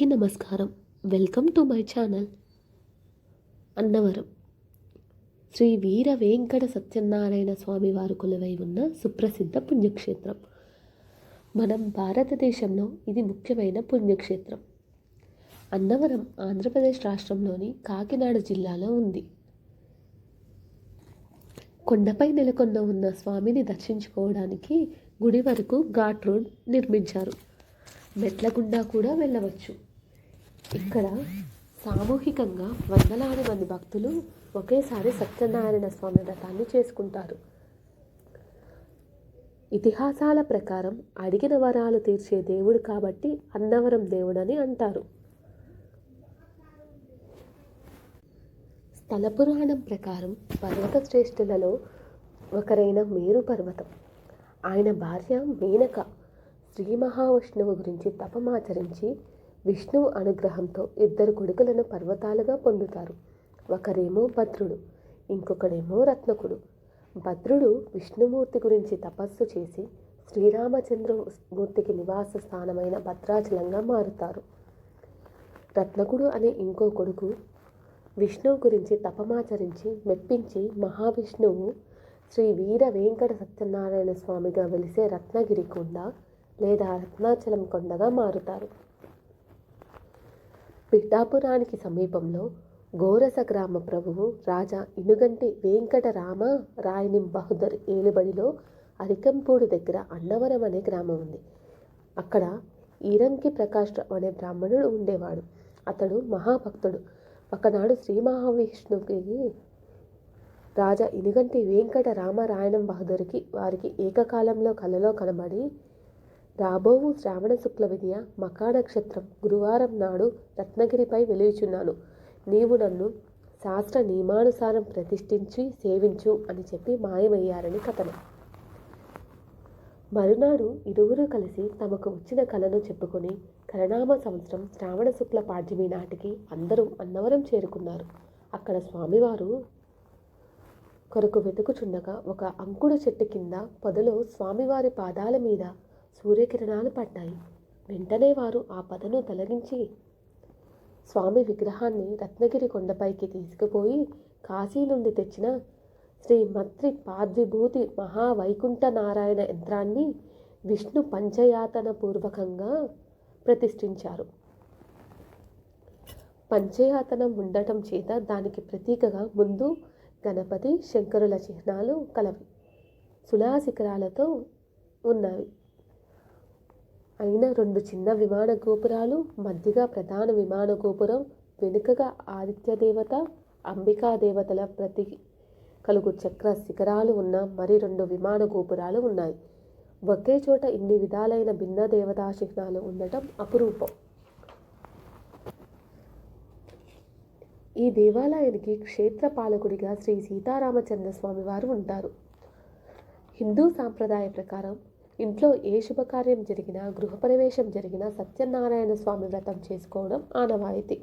అందరికీ నమస్కారం. Welcome to my channel Annavaram. Shri Veera Venkata Satyanarayana Swami వారు కొలువై ఉన్న సుప్రసిద్ధ పుణ్యక్షేత్రం. మనం భారతదేశంలో ఇది ముఖ్యమైన పుణ్యక్షేత్రం. అన్నవరం ఆంధ్రప్రదేశ్ రాష్ట్రంలోని కాకినాడ జిల్లాలో ఉంది. కొండపై నెలకొన్న ఉన్న స్వామిని దర్శించుకోవడానికి గుడి వరకు ఘాట్ రోడ్ నిర్మించారు. మెట్ల గుండా కూడా వెళ్ళవచ్చు. ఇక్కడ సామూహికంగా వందలాది మంది భక్తులు ఒకేసారి సత్యనారాయణ స్వామి వ్రతాన్ని చేసుకుంటారు. ఇతిహాసాల ప్రకారం అడిగిన వరాలు తీర్చే దేవుడు కాబట్టి అన్నవరం దేవుడని అంటారు. స్థల పురాణం ప్రకారం పర్వత శ్రేష్ఠులలో ఒకరైన మేరు పర్వతం. ఆయన భార్య మేనక శ్రీ మహావిష్ణువు గురించి తపమాచరించి విష్ణువు అనుగ్రహంతో ఇద్దరు కొడుకులను పర్వతాలుగా పొందుతారు. ఒకరేమో భద్రుడు ఇంకొకడేమో రత్నకుడు. భద్రుడు విష్ణుమూర్తి గురించి తపస్సు చేసి శ్రీరామచంద్రమూర్తికి నివాస స్థానమైన భద్రాచలంగా మారుతారు. రత్నకుడు అనే ఇంకో కొడుకు విష్ణువు గురించి తపమాచరించి మెప్పించి మహావిష్ణువు శ్రీ వీర వెంకట సత్యనారాయణ స్వామిగా వెలిసే రత్నగిరి కొండ లేదా రత్నాచలం కొండగా మారుతారు. పిఠాపురానికి సమీపంలో గోరస గ్రామ ప్రభువు రాజా ఇనుగంటి వెంకటరామ రాయని బహదర్ ఏలుబడిలో అరికంపూడి దగ్గర అన్నవరం అనే గ్రామం ఉంది. అక్కడ ఈరంకి ప్రకాష్ అనే బ్రాహ్మణుడు ఉండేవాడు. అతడు మహాభక్తుడు. ఒకనాడు శ్రీ మహావిష్ణువుకి రాజా ఇనుగంటి వెంకట రామరాయణం బహదూర్కి వారికి ఏకకాలంలో కలలో కనబడి రాబోవు శ్రావణ శుక్ల విద్య మకా నక్షత్రం గురువారం నాడు రత్నగిరిపై వెలుచున్నాను నీవు నన్ను శాస్త్ర నియమానుసారం ప్రతిష్ఠించి సేవించు అని చెప్పి మాయమయ్యారని కథనం. మరునాడు ఇరువురు కలిసి తమకు వచ్చిన కళను చెప్పుకొని కరణామ సంవత్సరం శ్రావణ శుక్ల పాడ్యమి నాటికి అందరూ అన్నవరం చేరుకున్నారు. అక్కడ స్వామివారు కొరకు వెతుకుచుండగా ఒక అంకుడు చెట్టు కింద పొదలో స్వామివారి పాదాల మీద సూర్యకిరణాలు పడ్డాయి. వెంటనే వారు ఆ పదను తొలగించి స్వామి విగ్రహాన్ని రత్నగిరి కొండపైకి తీసుకుపోయి కాశీ నుండి తెచ్చిన శ్రీ మత్రి పాద్విభూతి మహావైకుంఠ నారాయణ యంత్రాన్ని విష్ణు పంచయాతన పూర్వకంగా ప్రతిష్ఠించారు. పంచయాతనం ఉండటం చేత దానికి ప్రతీకగా ముందు గణపతి శంకరుల చిహ్నాలు కలవి శిఖరాలతో ఉన్నవి. అయిన రెండు చిన్న విమాన గోపురాలు మధ్యగా ప్రధాన విమాన గోపురం వెనుకగా ఆదిత్య దేవత అంబికా దేవతల ప్రతి కలుగు చక్ర శిఖరాలు ఉన్న మరి రెండు విమాన గోపురాలు ఉన్నాయి. ఒకే చోట ఇన్ని విధాలైన భిన్న దేవతా చిహ్నాలు ఉండటం అపురూపం. ఈ దేవాలయానికి క్షేత్ర పాలకుడిగా శ్రీ సీతారామచంద్ర స్వామి వారు ఉంటారు. హిందూ సాంప్రదాయ ప్రకారం ఇంట్లో ఏ శుభకార్యం జరిగినా గృహప్రవేశం జరిగినా సత్యనారాయణ స్వామి వ్రతం చేసుకోవడం ఆనవాయితీ.